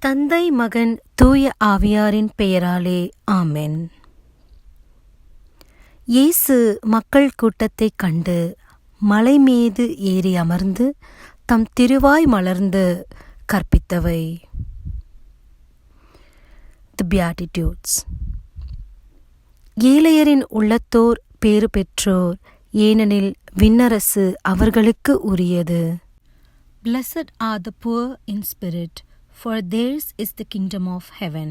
தந்தை மகன் தூய ஆவியாரின் பெயராலே ஆமென். இயேசு மக்கள் கூட்டத்தைக் கண்டு மலை மீது ஏறி அமர்ந்து தம் திருவாய் மலர்ந்து கற்பித்தவை. தி பியாட்டிடியூட்ஸ் ஏழையரின் உள்ளத்தோர் பேறு பெற்றோர் ஏனெனில் விண்ணரசு அவர்களுக்கு உரியது. Blessed are the poor in spirit for theirs is the kingdom of heaven.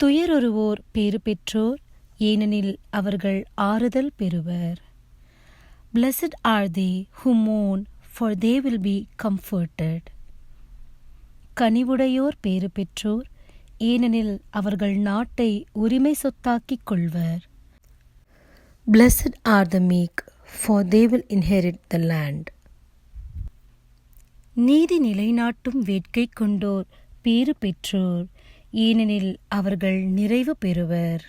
துயரொருவோர் பேறு பெற்றோர் ஏனெனில் அவர்கள் ஆறுதல் பெறுவர் blessed are they who Mon for they will be comforted கனிவுடையோர் பேறு பெற்றோர் ஏனெனில் அவர்கள் நாட்டை உரிமை சொத்தாக்கிக் கொள்வர் blessed are the meek for they will inherit the land நீதி நிலைநாட்டும் வேட்கை கொண்டோர் பேறு பெற்றோர் ஏனெனில் அவர்கள் நிறைவு பெறுவர்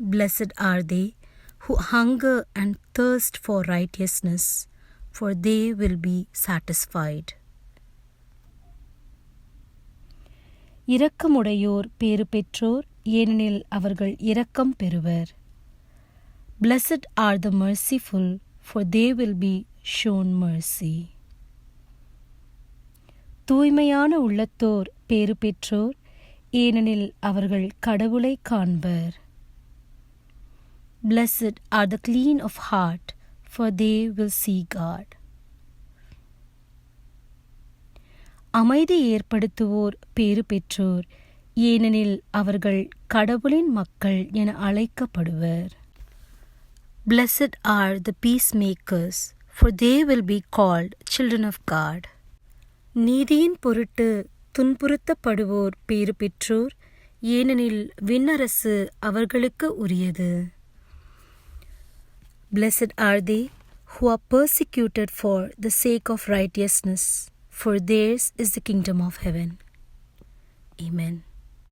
Blessed are they who hunger and thirst for righteousness, for they will be satisfied. இரக்கமுடையோர் பேறு பெற்றோர் ஏனெனில் அவர்கள் இரக்கம் பெறுவர் Blessed are the merciful, for they will be shown mercy. தூய்மையான உள்ளத்தோர் பேறு பெற்றோர் ஏனெனில் அவர்கள் கடவுளை காண்பர் blessed are the clean of heart for they will see God அமைதி ஏற்படுத்துவோர் பேறு பெற்றோர் ஏனெனில் அவர்கள் கடவுளின் மக்கள் என அழைக்கப்படுவர் blessed are the peacemakers for they will be called children of God. நீதியின் பொருட்டு துன்புறுத்தப்படுவோர் பேறு பெற்றோர் ஏனெனில் விண்ணரசு அவர்களுக்கு உரியது Blessed are they who are persecuted for the sake of righteousness, for theirs is the kingdom of heaven. Amen.